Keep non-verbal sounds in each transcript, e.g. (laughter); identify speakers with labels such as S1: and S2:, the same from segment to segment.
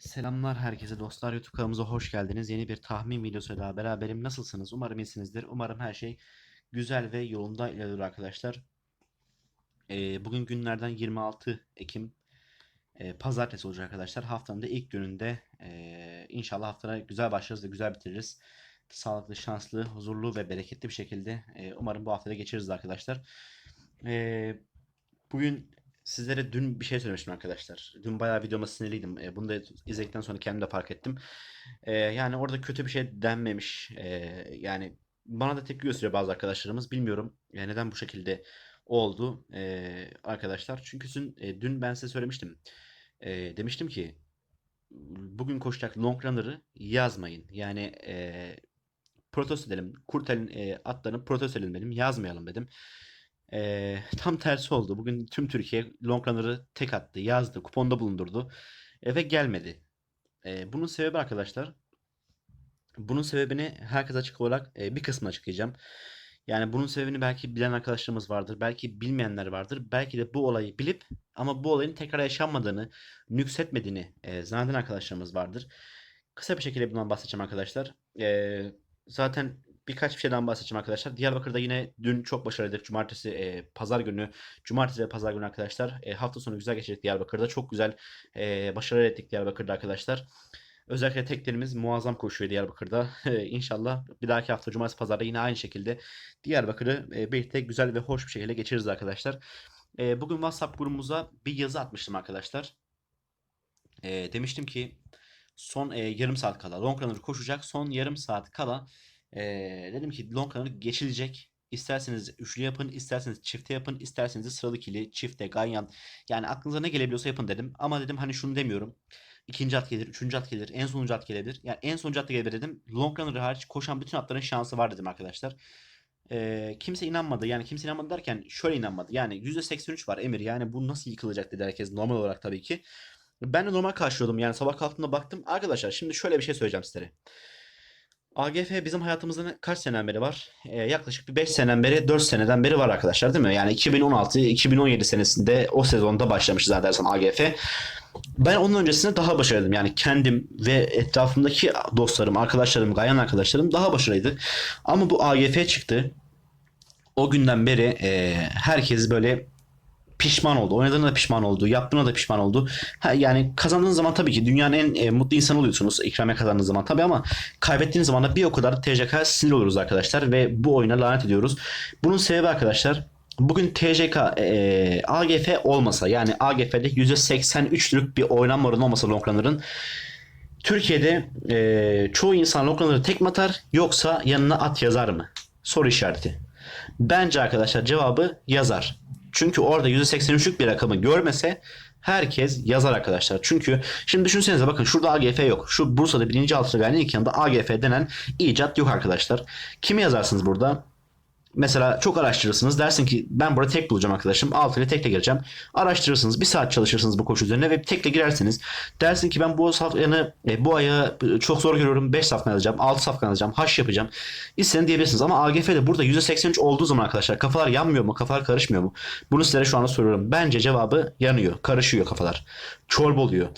S1: Selamlar herkese dostlar YouTube kanalımıza hoş geldiniz. Yeni bir tahmin videosuyla daha beraberim. Nasılsınız? Umarım iyisinizdir. Umarım her şey güzel ve yolunda ilerliyor arkadaşlar. Ee, bugün günlerden 26 Ekim e, Pazartesi olacak arkadaşlar. Haftanın da ilk gününde e, inşallah haftana güzel başlarız ve güzel bitiririz. Sağlıklı, şanslı, huzurlu ve bereketli bir şekilde e, umarım bu haftada geçiririz arkadaşlar. E, bugün Sizlere dün bir şey söylemiştim arkadaşlar. Dün bayağı videoma sinirliydim. E, bunu da izledikten sonra kendim de fark ettim. E, yani orada kötü bir şey denmemiş. E, yani bana da tepki gösteriyor bazı arkadaşlarımız. Bilmiyorum e, neden bu şekilde oldu e, arkadaşlar. Çünkü dün, e, dün ben size söylemiştim. E, demiştim ki bugün koşacak long runner'ı yazmayın. Yani e, protesto edelim. Kurtel'in e, atlarını protesto edelim dedim. Yazmayalım dedim. Ee, tam tersi oldu. Bugün tüm Türkiye long runner'ı tek attı, yazdı, kuponda bulundurdu e, ve gelmedi. Ee, bunun sebebi arkadaşlar, bunun sebebini herkes açık olarak e, bir kısmını açıklayacağım. Yani bunun sebebini belki bilen arkadaşlarımız vardır, belki bilmeyenler vardır. Belki de bu olayı bilip ama bu olayın tekrar yaşanmadığını, nüksetmediğini e, zanneden arkadaşlarımız vardır. Kısa bir şekilde bundan bahsedeceğim arkadaşlar. Ee, zaten birkaç bir şeyden bahsedeceğim arkadaşlar. Diyarbakır'da yine dün çok başarılıydık. Cumartesi, e, pazar günü, cumartesi ve pazar günü arkadaşlar. E, hafta sonu güzel geçirdik Diyarbakır'da. Çok güzel e, başarı ettik Diyarbakır'da arkadaşlar. Özellikle teklerimiz muazzam koşuyor Diyarbakır'da. (laughs) İnşallah bir dahaki hafta cumartesi pazarda yine aynı şekilde Diyarbakır'ı e, birlikte güzel ve hoş bir şekilde geçiririz arkadaşlar. E, bugün WhatsApp grubumuza bir yazı atmıştım arkadaşlar. E, demiştim ki son yarım saat kala long runner koşacak. Son yarım saat kala e, dedim ki long runner geçilecek. İsterseniz üçlü yapın, isterseniz çifte yapın, isterseniz de sıralı ikili, çifte, ganyan. Yani aklınıza ne gelebiliyorsa yapın dedim. Ama dedim hani şunu demiyorum. İkinci at gelir, üçüncü at gelir, en sonuncu at gelebilir. Yani en sonuncu at da gelebilir dedim. Long runner hariç koşan bütün atların şansı var dedim arkadaşlar. Ee, kimse inanmadı. Yani kimse inanmadı derken şöyle inanmadı. Yani %83 var Emir. Yani bu nasıl yıkılacak dedi herkes normal olarak tabii ki. Ben de normal karşılıyordum. Yani sabah kalktığımda baktım. Arkadaşlar şimdi şöyle bir şey söyleyeceğim sizlere. AGF bizim hayatımızda kaç seneden beri var? Ee, yaklaşık bir 5 seneden beri, 4 seneden beri var arkadaşlar değil mi? Yani 2016-2017 senesinde o sezonda başlamışız zannedersem AGF. Ben onun öncesinde daha başarılıydım. Yani kendim ve etrafımdaki dostlarım, arkadaşlarım, gayan arkadaşlarım daha başarılıydı. Ama bu AGF çıktı. O günden beri e, herkes böyle pişman oldu. Oynadığına da pişman oldu. Yaptığına da pişman oldu. Ha, yani kazandığınız zaman tabii ki dünyanın en e, mutlu insanı oluyorsunuz. İkramiye kazandığınız zaman tabii ama kaybettiğiniz zaman da bir o kadar TCK sinir oluruz arkadaşlar ve bu oyuna lanet ediyoruz. Bunun sebebi arkadaşlar Bugün TCK e, AGF olmasa yani AGF'de %83'lük bir oynanma oranı olmasa long runner'ın Türkiye'de e, çoğu insan long runner'ı tek atar yoksa yanına at yazar mı? Soru işareti. Bence arkadaşlar cevabı yazar. Çünkü orada %83'lük bir rakamı görmese herkes yazar arkadaşlar. Çünkü şimdi düşünsenize bakın şurada AGF yok. Şu Bursa'da birinci altı ilk yanında AGF denen icat yok arkadaşlar. Kimi yazarsınız burada? Mesela çok araştırırsınız. Dersin ki ben burada tek bulacağım arkadaşım. Altı ile tekle gireceğim. Araştırırsınız. Bir saat çalışırsınız bu koşu üzerine ve tekle girersiniz. Dersin ki ben bu safkanı e, bu aya çok zor görüyorum. 5 safkan alacağım. 6 safkan alacağım. Haş yapacağım. İstediğini diyebilirsiniz. Ama AGF'de burada %83 olduğu zaman arkadaşlar kafalar yanmıyor mu? Kafalar karışmıyor mu? Bunu sizlere şu anda soruyorum. Bence cevabı yanıyor. Karışıyor kafalar. Çorba oluyor.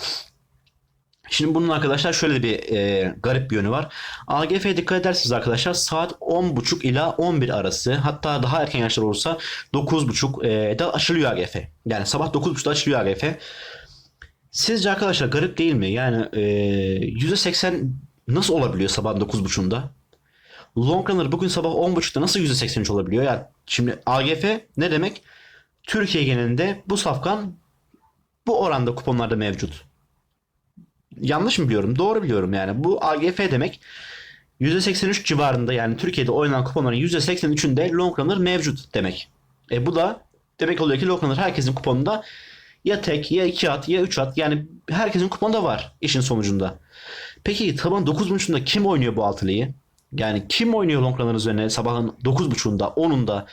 S1: Şimdi bunun arkadaşlar şöyle bir e, garip bir yönü var. AGF'ye dikkat ederseniz arkadaşlar saat 10.30 ila 11 arası hatta daha erken yaşlar olursa 9.30 e, açılıyor AGF. Yani sabah 9.30'da açılıyor AGF. Sizce arkadaşlar garip değil mi? Yani e, %80 nasıl olabiliyor sabah 9.30'da? Long Runner bugün sabah 10.30'da nasıl %83 olabiliyor? Yani şimdi AGF ne demek? Türkiye genelinde bu safkan bu oranda kuponlarda mevcut. Yanlış mı biliyorum? Doğru biliyorum yani. Bu AGF demek %83 civarında yani Türkiye'de oynanan kuponların %83'ünde long runner mevcut demek. E bu da demek oluyor ki long runner herkesin kuponunda ya tek ya iki at ya üç at yani herkesin kuponunda var işin sonucunda. Peki taban 9.30'da kim oynuyor bu altılıyı? Yani kim oynuyor long runner'ın üzerine sabahın 9.30'da 10'unda?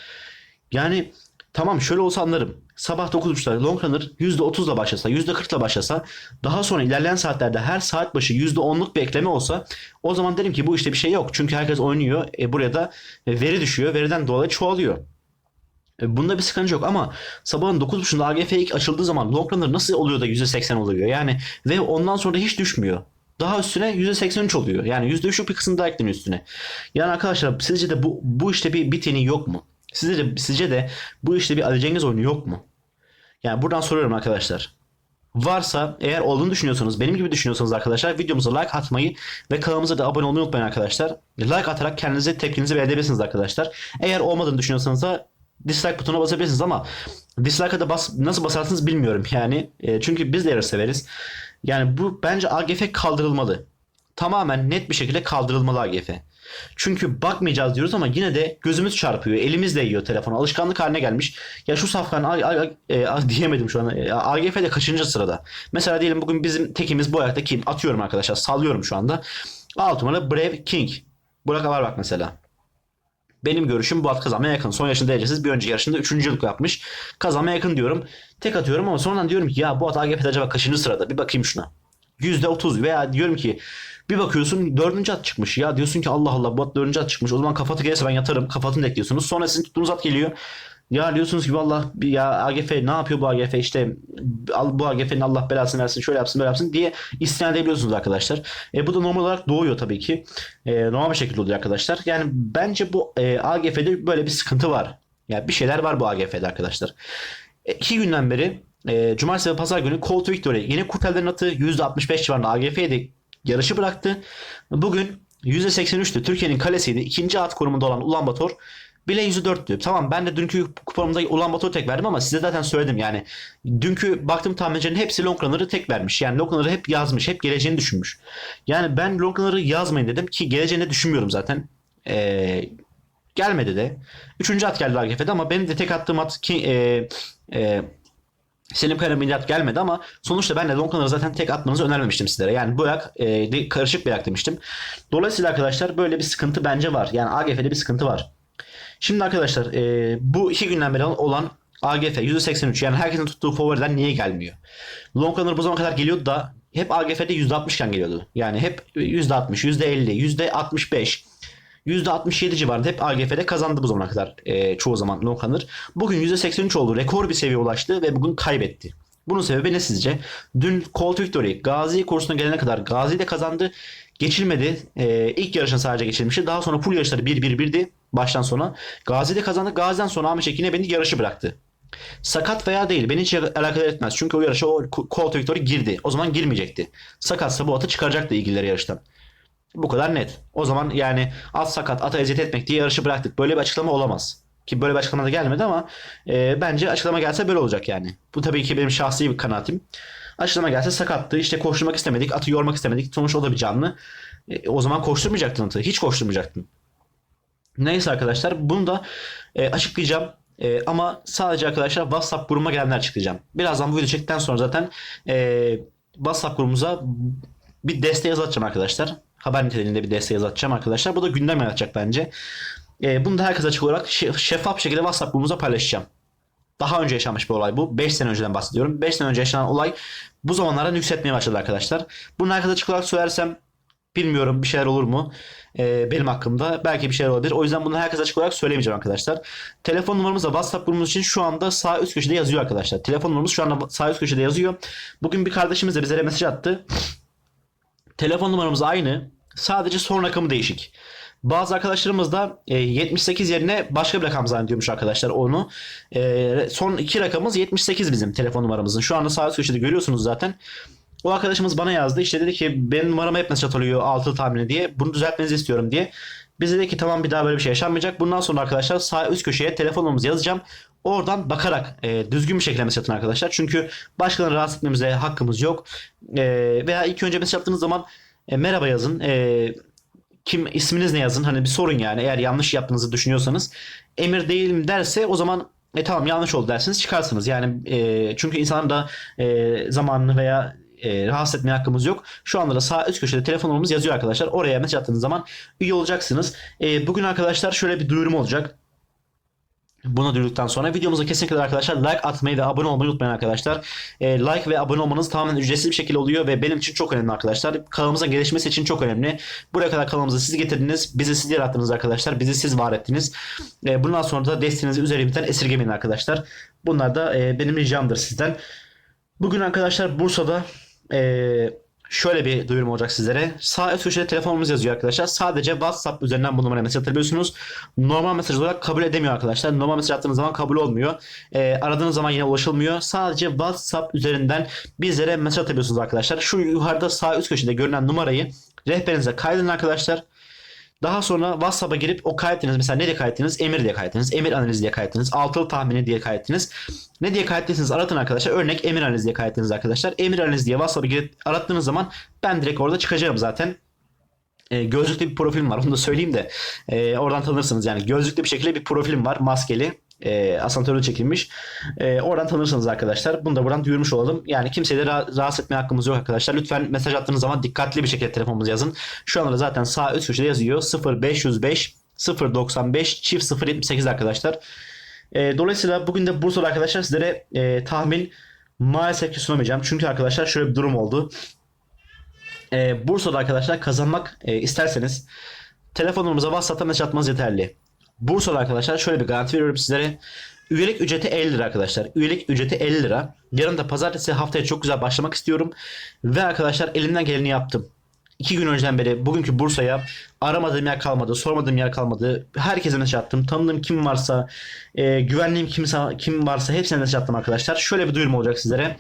S1: Yani tamam şöyle olsa anlarım. Sabah 9.30'da long runner %30'la başlasa, %40'la başlasa, daha sonra ilerleyen saatlerde her saat başı %10'luk bir ekleme olsa o zaman derim ki bu işte bir şey yok. Çünkü herkes oynuyor. E buraya da veri düşüyor. Veriden dolayı çoğalıyor. E, Bunda bir sıkıntı yok ama sabahın 9.30'da AGF ilk açıldığı zaman long runner nasıl oluyor da %80 oluyor? Yani ve ondan sonra hiç düşmüyor. Daha üstüne %83 oluyor. Yani %3'lük bir kısım daha ekleniyor üstüne. Yani arkadaşlar sizce de bu bu işte bir biteni yok mu? Sizce de, sizce de bu işte bir Ali Cengiz oyunu yok mu? Yani buradan soruyorum arkadaşlar. Varsa eğer olduğunu düşünüyorsanız benim gibi düşünüyorsanız arkadaşlar videomuza like atmayı ve kanalımıza da abone olmayı unutmayın arkadaşlar. Like atarak kendinize tepkinizi belirtebilirsiniz arkadaşlar. Eğer olmadığını düşünüyorsanız da dislike butonuna basabilirsiniz ama dislike'a da bas, nasıl basarsınız bilmiyorum yani. E, çünkü biz de yarış severiz. Yani bu bence AGF kaldırılmalı. Tamamen net bir şekilde kaldırılmalı AGF. Çünkü bakmayacağız diyoruz ama yine de gözümüz çarpıyor. Elimizle yiyor telefonu. Alışkanlık haline gelmiş. Ya şu safkan a- a- a- diyemedim şu an. E, AGF'de kaçıncı sırada? Mesela diyelim bugün bizim tekimiz bu ayakta kim? Atıyorum arkadaşlar. Sallıyorum şu anda. 6 numara Brave King. Burak var bak mesela. Benim görüşüm bu at kazanmaya yakın. Son yaşında derecesiz bir önceki yarışında üçüncülük yapmış. Kazanmaya yakın diyorum. Tek atıyorum ama sonradan diyorum ki ya bu at AGF'de acaba kaçıncı sırada? Bir bakayım şuna. %30 veya diyorum ki bir bakıyorsun dördüncü at çıkmış. Ya diyorsun ki Allah Allah bu at dördüncü at çıkmış. O zaman kafatı gelirse ben yatarım. Kafatını da ekliyorsunuz. Sonra sizin tuttuğunuz at geliyor. Ya diyorsunuz ki valla ya AGF ne yapıyor bu AGF işte bu AGF'nin Allah belasını versin şöyle yapsın böyle yapsın diye isyan edebiliyorsunuz arkadaşlar. E, bu da normal olarak doğuyor tabii ki. E, normal bir şekilde oluyor arkadaşlar. Yani bence bu e, AGF'de böyle bir sıkıntı var. Yani bir şeyler var bu AGF'de arkadaşlar. E, iki günden beri e, Cumartesi ve Pazar günü Call to Victory yine Kurtellerin atı %65 civarında AGF'de yarışı bıraktı. Bugün %83'tü. Türkiye'nin kalesiydi. İkinci at konumunda olan Ulan Bator bile %4'tü. Tamam ben de dünkü kuponumda Ulan Bator'u tek verdim ama size zaten söyledim yani. Dünkü baktım tahmincilerin hepsi long runner'ı tek vermiş. Yani long runner'ı hep yazmış. Hep geleceğini düşünmüş. Yani ben long runner'ı yazmayın dedim ki geleceğini düşünmüyorum zaten. Ee, gelmedi de. Üçüncü at geldi AGF'de ama benim de tek attığım at ki, e, e, Selim Kaya Milat gelmedi ama sonuçta ben de runner'ı zaten tek atmanızı önermemiştim sizlere. Yani bu ayak e, karışık bir ayak demiştim. Dolayısıyla arkadaşlar böyle bir sıkıntı bence var. Yani AGF'de bir sıkıntı var. Şimdi arkadaşlar e, bu iki günden beri olan AGF %83 yani herkesin tuttuğu favoriden niye gelmiyor? Runner bu zamana kadar geliyordu da hep AGF'de %60 iken geliyordu. Yani hep %60, %50, %65, %67 civarında hep AGF'de kazandı bu zamana kadar e, çoğu zaman long runner. Bugün %83 oldu. Rekor bir seviyeye ulaştı ve bugün kaybetti. Bunun sebebi ne sizce? Dün Colt Victory Gazi kursuna gelene kadar Gazi de kazandı. Geçilmedi. E, ilk yarışını sadece geçilmişti. Daha sonra full yarışları 1-1-1'di baştan sona. Gazi de kazandı. Gazi'den sonra Ahmet Çekin yine beni yarışı bıraktı. Sakat veya değil beni hiç alakadar etmez. Çünkü o yarışa o Colt Victory girdi. O zaman girmeyecekti. Sakatsa bu atı çıkaracaktı ilgilileri yarıştan. Bu kadar net. O zaman yani at sakat ata eziyet etmek diye yarışı bıraktık. Böyle bir açıklama olamaz. Ki böyle bir açıklama da gelmedi ama e, bence açıklama gelse böyle olacak yani. Bu tabii ki benim şahsi bir kanaatim. Açıklama gelse sakattı. İşte koşturmak istemedik. Atı yormak istemedik. Sonuçta o da bir canlı. E, o zaman koşturmayacaktın atı. Hiç koşturmayacaktın. Neyse arkadaşlar bunu da e, açıklayacağım. E, ama sadece arkadaşlar WhatsApp grubuma gelenler açıklayacağım. Birazdan bu video çektikten sonra zaten e, WhatsApp grubumuza bir desteği yazı atacağım arkadaşlar. Haber niteliğinde bir desteği yazı arkadaşlar. Bu da gündem yaratacak bence. E, bunu da herkes açık olarak şe- şeffaf şekilde WhatsApp grubumuza paylaşacağım. Daha önce yaşanmış bir olay bu. 5 sene önceden bahsediyorum. 5 sene önce yaşanan olay bu zamanlarda yükseltmeye başladı arkadaşlar. Bunu herkese açık olarak söylersem bilmiyorum bir şeyler olur mu? Ee, benim hakkımda belki bir şeyler olabilir. O yüzden bunu herkese açık olarak söylemeyeceğim arkadaşlar. Telefon numaramız da WhatsApp grubumuz için şu anda sağ üst köşede yazıyor arkadaşlar. Telefon numaramız şu anda sağ üst köşede yazıyor. Bugün bir kardeşimiz de bize mesaj attı. Telefon numaramız aynı. Sadece son rakamı değişik. Bazı arkadaşlarımız da e, 78 yerine başka bir rakam zannediyormuş arkadaşlar onu. E, son iki rakamımız 78 bizim telefon numaramızın. Şu anda sağ üst köşede görüyorsunuz zaten. O arkadaşımız bana yazdı. İşte dedi ki benim numaram hep mesaj atılıyor altılı tahmini diye. Bunu düzeltmenizi istiyorum diye. Biz dedik ki tamam bir daha böyle bir şey yaşanmayacak. Bundan sonra arkadaşlar sağ üst köşeye telefon numaramızı yazacağım. Oradan bakarak e, düzgün bir şekilde mesaj atın arkadaşlar. Çünkü başkalarını rahatsız etmemize hakkımız yok. E, veya ilk önce mesaj attığınız zaman e, merhaba yazın. E, kim isminiz ne yazın? Hani bir sorun yani. Eğer yanlış yaptığınızı düşünüyorsanız. Emir değilim derse o zaman e tamam yanlış oldu dersiniz çıkarsınız. Yani e, çünkü insanın da e, zamanını veya e, rahatsız etmeye hakkımız yok. Şu anda da sağ üst köşede telefon numaramız yazıyor arkadaşlar. Oraya mesaj attığınız zaman üye olacaksınız. E, bugün arkadaşlar şöyle bir duyurum olacak. Bunu duyduktan sonra videomuza kesinlikle arkadaşlar like atmayı ve abone olmayı unutmayın arkadaşlar. E, like ve abone olmanız tamamen ücretsiz bir şekilde oluyor ve benim için çok önemli arkadaşlar. Kanalımızın gelişmesi için çok önemli. Buraya kadar kanalımıza siz getirdiniz. Bizi siz yarattınız arkadaşlar. Bizi siz var ettiniz. E, bundan sonra da desteğinizi üzerimizden esirgemeyin arkadaşlar. Bunlar da e, benim ricamdır sizden. Bugün arkadaşlar Bursa'da e, şöyle bir duyurum olacak sizlere. Sağ üst köşede telefonumuz yazıyor arkadaşlar. Sadece WhatsApp üzerinden bu numaraya mesaj atabiliyorsunuz. Normal mesaj olarak kabul edemiyor arkadaşlar. Normal mesaj attığınız zaman kabul olmuyor. E, aradığınız zaman yine ulaşılmıyor. Sadece WhatsApp üzerinden bizlere mesaj atabiliyorsunuz arkadaşlar. Şu yukarıda sağ üst köşede görünen numarayı rehberinize kaydedin arkadaşlar. Daha sonra WhatsApp'a girip o kaydettiniz. Mesela ne diye kaydettiniz? Emir diye kaydettiniz. Emir analizi diye kaydettiniz. Altılı tahmini diye kaydettiniz. Ne diye kaydettiyseniz aratın arkadaşlar. Örnek emir analizi diye kaydettiniz arkadaşlar. Emir analizi diye WhatsApp'a girip arattığınız zaman ben direkt orada çıkacağım zaten. E, gözlüklü bir profilim var. Onu da söyleyeyim de. E, oradan tanırsınız yani. Gözlüklü bir şekilde bir profilim var. Maskeli. E, asansörde çekilmiş. E, oradan tanırsınız arkadaşlar. Bunu da buradan duyurmuş olalım. Yani kimseyi de ra- rahatsız etmeye hakkımız yok arkadaşlar. Lütfen mesaj attığınız zaman dikkatli bir şekilde telefonumuzu yazın. Şu anda zaten sağ üst köşede yazıyor. 0505 095 çift 078 arkadaşlar. E, dolayısıyla bugün de Bursa'da arkadaşlar sizlere e, tahmin maalesef ki sunamayacağım. Çünkü arkadaşlar şöyle bir durum oldu. E, Bursa'da arkadaşlar kazanmak e, isterseniz telefonumuza WhatsApp'tan mesaj atmanız yeterli. Bursa'da arkadaşlar şöyle bir garanti veriyorum sizlere. Üyelik ücreti 50 lira arkadaşlar. Üyelik ücreti 50 lira. Yarın da pazartesi haftaya çok güzel başlamak istiyorum. Ve arkadaşlar elimden geleni yaptım. İki gün önceden beri bugünkü Bursa'ya aramadığım yer kalmadı, sormadığım yer kalmadı. Herkese mesaj attım. Tanıdığım kim varsa, e, güvenliğim kimse, kim varsa hepsine mesaj attım arkadaşlar. Şöyle bir duyurum olacak sizlere.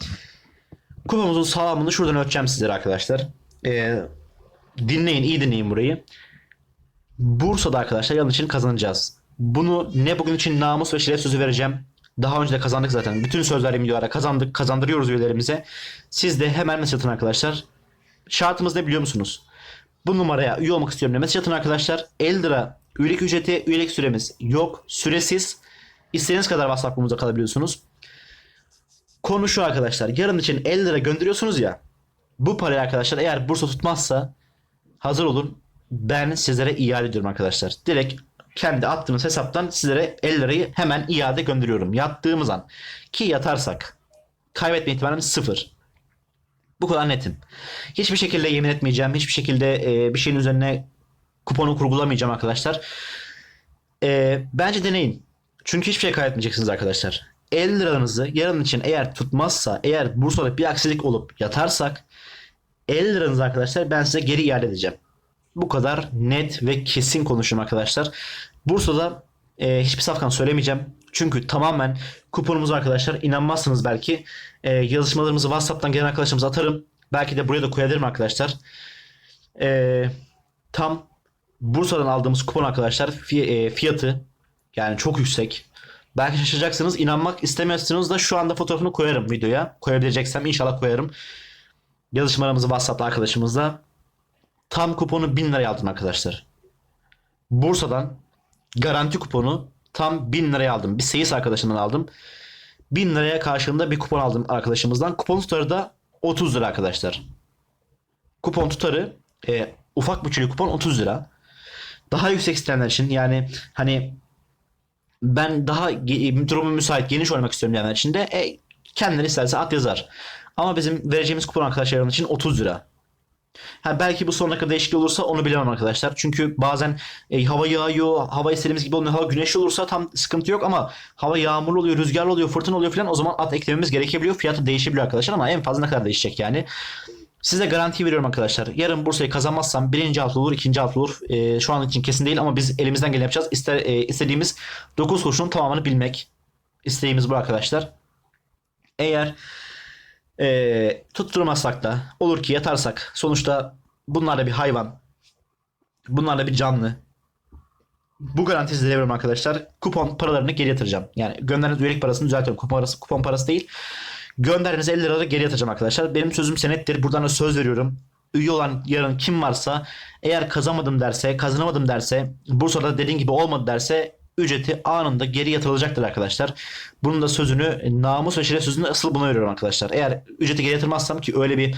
S1: Kupamızın sağlamını şuradan ölçeceğim sizlere arkadaşlar. E, dinleyin, iyi dinleyin burayı. Bursa'da arkadaşlar yarın için kazanacağız. Bunu ne bugün için namus ve şeref sözü vereceğim. Daha önce de kazandık zaten. Bütün söz verdiğim videolara kazandık, kazandırıyoruz üyelerimize. Siz de hemen mesaj atın arkadaşlar. Şartımız ne biliyor musunuz? Bu numaraya üye olmak istiyorum diye mesaj atın arkadaşlar. 50 lira üyelik ücreti, üyelik süremiz yok. Süresiz. İstediğiniz kadar WhatsApp kalabiliyorsunuz. Konu şu arkadaşlar. Yarın için 50 lira gönderiyorsunuz ya. Bu parayı arkadaşlar eğer Bursa tutmazsa hazır olun. Ben sizlere iade ediyorum arkadaşlar. Direkt kendi attığımız hesaptan sizlere 50 lirayı hemen iade gönderiyorum. Yattığımız an. Ki yatarsak kaybetme ihtimalimiz sıfır. Bu kadar netim. Hiçbir şekilde yemin etmeyeceğim. Hiçbir şekilde e, bir şeyin üzerine kuponu kurgulamayacağım arkadaşlar. E, bence deneyin. Çünkü hiçbir şey kaybetmeyeceksiniz arkadaşlar. 50 liranızı yarın için eğer tutmazsa, eğer Bursa'da bir aksilik olup yatarsak 50 liranızı arkadaşlar ben size geri iade edeceğim. Bu kadar net ve kesin konuşuyorum arkadaşlar. Bursa'da e, hiçbir safkan söylemeyeceğim. Çünkü tamamen kuponumuz arkadaşlar. inanmazsınız belki. E, yazışmalarımızı WhatsApp'tan gelen arkadaşlarımıza atarım. Belki de buraya da koyabilirim arkadaşlar. E, tam Bursa'dan aldığımız kupon arkadaşlar e, fiyatı yani çok yüksek. Belki şaşıracaksınız. inanmak istemiyorsanız da şu anda fotoğrafını koyarım videoya. Koyabileceksem inşallah koyarım. Yazışmalarımızı WhatsApp'ta arkadaşımızla. Tam kuponu 1000 liraya aldım arkadaşlar. Bursa'dan garanti kuponu tam 1000 liraya aldım. Bir seyis arkadaşımdan aldım. 1000 liraya karşılığında bir kupon aldım arkadaşımızdan. Kupon tutarı da 30 lira arkadaşlar. Kupon tutarı e, ufak bütçeli kupon 30 lira. Daha yüksek isteyenler için yani hani ben daha durumu müsait geniş oynamak istiyorum diyenler için de e, kendileri isterse at yazar. Ama bizim vereceğimiz kupon arkadaşlarımız için 30 lira. Ha belki bu sonuna kadar değişiklik olursa onu bilemem arkadaşlar. Çünkü bazen e, hava yağıyor, hava istediğimiz gibi olmuyor. Hava güneşli olursa tam sıkıntı yok ama hava yağmurlu oluyor, rüzgarlı oluyor, fırtına oluyor falan. O zaman at eklememiz gerekebiliyor. Fiyatı değişebiliyor arkadaşlar ama en fazla ne kadar değişecek yani. Size garanti veriyorum arkadaşlar. Yarın Bursa'yı kazanmazsam birinci altı olur, ikinci altı olur. E, şu an için kesin değil ama biz elimizden geleni yapacağız. İster, e, istediğimiz 9 kurşunun tamamını bilmek. İsteğimiz bu arkadaşlar. Eğer e, tutturmazsak da olur ki yatarsak sonuçta bunlar da bir hayvan. Bunlar da bir canlı. Bu garanti size veriyorum arkadaşlar. Kupon paralarını geri yatıracağım. Yani gönderdiğiniz üyelik parasını düzeltiyorum. Kupon parası, kupon parası değil. Gönderdiğiniz 50 liraları geri yatıracağım arkadaşlar. Benim sözüm senettir. Buradan da söz veriyorum. Üye olan yarın kim varsa eğer kazanmadım derse, kazanamadım derse, Bursa'da dediğin gibi olmadı derse ücreti anında geri yatırılacaktır arkadaşlar. Bunun da sözünü namus ve şeref sözünü asıl buna veriyorum arkadaşlar. Eğer ücreti geri yatırmazsam ki öyle bir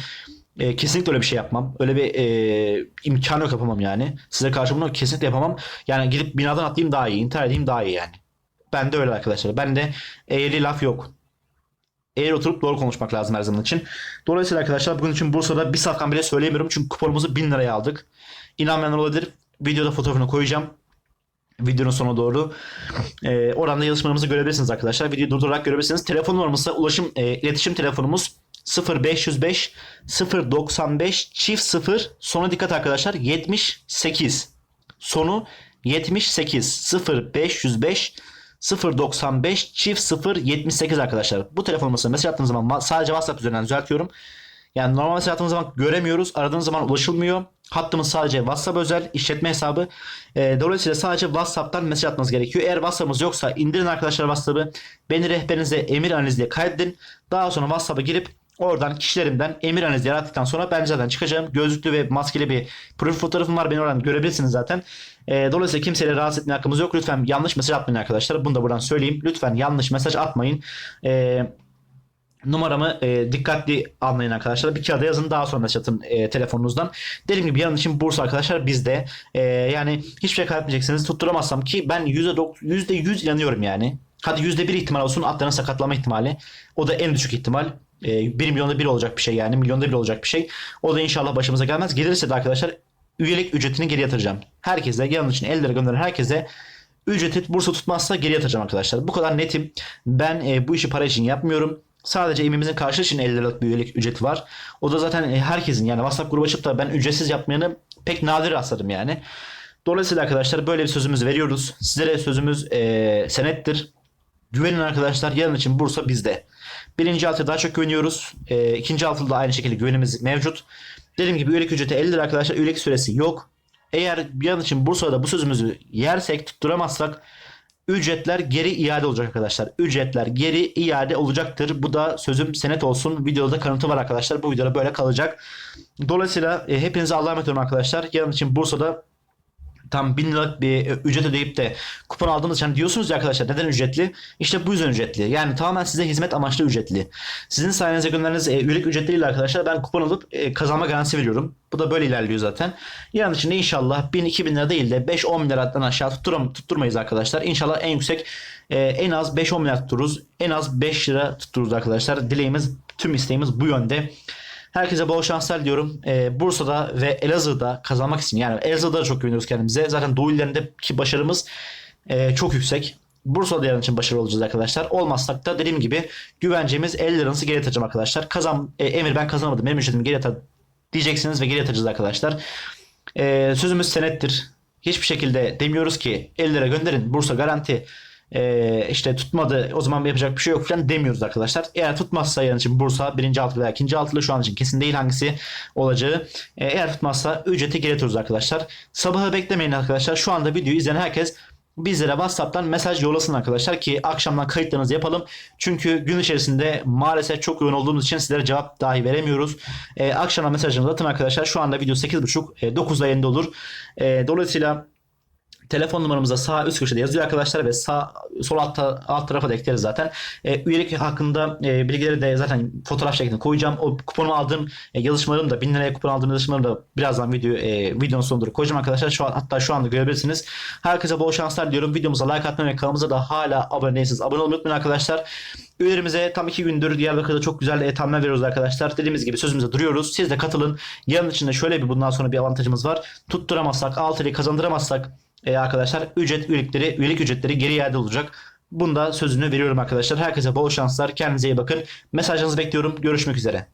S1: e, kesinlikle öyle bir şey yapmam. Öyle bir e, imkan yok yapamam yani. Size karşı bunu kesinlikle yapamam. Yani gidip binadan atlayayım daha iyi. intihar edeyim daha iyi yani. Ben de öyle arkadaşlar. Ben de eğri laf yok. Eğer oturup doğru konuşmak lazım her zaman için. Dolayısıyla arkadaşlar bugün için Bursa'da bir safkan bile söyleyemiyorum. Çünkü kuponumuzu 1000 liraya aldık. İnanmayanlar olabilir. Videoda fotoğrafını koyacağım. Videonun sonuna doğru. Ee, oradan da yazışmalarımızı görebilirsiniz arkadaşlar. Videoyu durdurarak görebilirsiniz. Telefon numaramızda ulaşım, e, iletişim telefonumuz 0505 095 çift 0 sona dikkat arkadaşlar 78 sonu 78 0505 095 çift 0 78 arkadaşlar. Bu telefonumuza mesaj attığınız zaman ma- sadece WhatsApp üzerinden düzeltiyorum. Yani normal mesaj attığınız zaman göremiyoruz. Aradığınız zaman ulaşılmıyor. Hattımız sadece WhatsApp özel işletme hesabı. Ee, dolayısıyla sadece WhatsApp'tan mesaj atmanız gerekiyor. Eğer WhatsApp'ımız yoksa indirin arkadaşlar WhatsApp'ı. Beni rehberinize emir analiz diye kaydedin. Daha sonra WhatsApp'a girip oradan kişilerimden emir analizi yarattıktan sonra ben zaten çıkacağım. Gözlüklü ve maskeli bir profil fotoğrafım var. Beni oradan görebilirsiniz zaten. Ee, dolayısıyla kimseyle rahatsız etmeye hakkımız yok. Lütfen yanlış mesaj atmayın arkadaşlar. Bunu da buradan söyleyeyim. Lütfen yanlış mesaj atmayın. Ee, numaramı e, dikkatli anlayın arkadaşlar. Bir kağıda yazın daha sonra mesaj atın e, telefonunuzdan. Dediğim gibi yarın için Bursa arkadaşlar bizde. E, yani hiçbir şey kaybetmeyeceksiniz. Tutturamazsam ki ben %9 %100 inanıyorum yani. Hadi %1 ihtimal olsun atların sakatlama ihtimali. O da en düşük ihtimal. E, 1 milyonda 1 olacak bir şey yani. Milyonda 1 olacak bir şey. O da inşallah başımıza gelmez. Gelirse de arkadaşlar üyelik ücretini geri yatıracağım. Herkese yarın için ellere gönderen herkese ücreti Bursa tutmazsa geri yatıracağım arkadaşlar. Bu kadar netim. Ben e, bu işi para için yapmıyorum. Sadece emeğimizin karşılığı için 50 liralık bir üyelik ücreti var. O da zaten e, herkesin yani WhatsApp grubu açıp da ben ücretsiz yapmayanı pek nadir rastladım yani. Dolayısıyla arkadaşlar böyle bir sözümüzü veriyoruz. Sizlere sözümüz e, senettir. Güvenin arkadaşlar. Yarın için Bursa bizde. Birinci altıya daha çok güveniyoruz. E, ikinci altıda da aynı şekilde güvenimiz mevcut. Dediğim gibi üyelik ücreti 50 lira arkadaşlar. Üyelik süresi yok. Eğer yarın için Bursa'da bu sözümüzü yersek tutturamazsak ücretler geri iade olacak arkadaşlar. Ücretler geri iade olacaktır. Bu da sözüm senet olsun. Videoda kanıtı var arkadaşlar. Bu videoda böyle kalacak. Dolayısıyla e, hepinize Allah'a emanet olun arkadaşlar. Yarın için Bursa'da tam 1000 liralık bir e, ücret ödeyip de kupon aldığımız için diyorsunuz ya arkadaşlar neden ücretli? İşte bu yüzden ücretli. Yani tamamen size hizmet amaçlı ücretli. Sizin sayenizde gönderdiğiniz e, üyelik ücretleriyle arkadaşlar ben kupon alıp e, kazanma garantisi veriyorum. Bu da böyle ilerliyor zaten. Yarın için de inşallah 1000-2000 lira değil de 5-10 bin liradan aşağı tutturam tutturmayız arkadaşlar. İnşallah en yüksek e, en az 5-10 bin lira tuttururuz. En az 5 lira tuttururuz arkadaşlar. Dileğimiz tüm isteğimiz bu yönde. Herkese bol şanslar diyorum. Ee, Bursa'da ve Elazığ'da kazanmak için yani Elazığ'da da çok güveniyoruz kendimize. Zaten Doğu illerindeki başarımız e, çok yüksek. Bursa'da yarın için başarılı olacağız arkadaşlar. Olmazsak da dediğim gibi güvencemiz 50 liranızı geri yatıracağım arkadaşlar. Kazan, e, Emir ben kazanamadım. Benim ücretimi geri yatır diyeceksiniz ve geri yatıracağız arkadaşlar. E, sözümüz senettir. Hiçbir şekilde demiyoruz ki 50 lira gönderin. Bursa garanti. E, işte tutmadı o zaman yapacak bir şey yok falan demiyoruz arkadaşlar. Eğer tutmazsa yarın için Bursa birinci altılı veya ikinci altılı şu an için kesin değil hangisi olacağı. E, eğer tutmazsa ücreti geri yatırıyoruz arkadaşlar. Sabahı beklemeyin arkadaşlar. Şu anda videoyu izleyen herkes bizlere WhatsApp'tan mesaj yollasın arkadaşlar ki akşamdan kayıtlarınızı yapalım. Çünkü gün içerisinde maalesef çok yoğun olduğumuz için sizlere cevap dahi veremiyoruz. E, akşamdan mesajınızı atın arkadaşlar. Şu anda video 8.30 e, 9'da yayında olur. E, dolayısıyla Telefon numaramıza sağ üst köşede yazıyor arkadaşlar ve sağ sol altta, alt tarafa da ekleriz zaten. E, üyelik hakkında e, bilgileri de zaten fotoğraf şeklinde koyacağım. O kuponu aldığım e, yazışmalarım da 1000 liraya kupon aldığım yazışmalarım da birazdan video e, videonun sonunda koyacağım arkadaşlar. Şu an hatta şu anda görebilirsiniz. Herkese bol şanslar diliyorum. Videomuza like atmayı ve kanalımıza da hala abone değilseniz abone olmayı unutmayın arkadaşlar. Üyelerimize tam iki gündür Diyarbakır'da çok güzel ethamlar veriyoruz arkadaşlar. Dediğimiz gibi sözümüze duruyoruz. Siz de katılın. Yarın içinde şöyle bir bundan sonra bir avantajımız var. Tutturamazsak, altıyı kazandıramazsak e, arkadaşlar ücret üyelikleri, üyelik ücretleri geri iade olacak. Bunda sözünü veriyorum arkadaşlar. Herkese bol şanslar. Kendinize iyi bakın. Mesajınızı bekliyorum. Görüşmek üzere.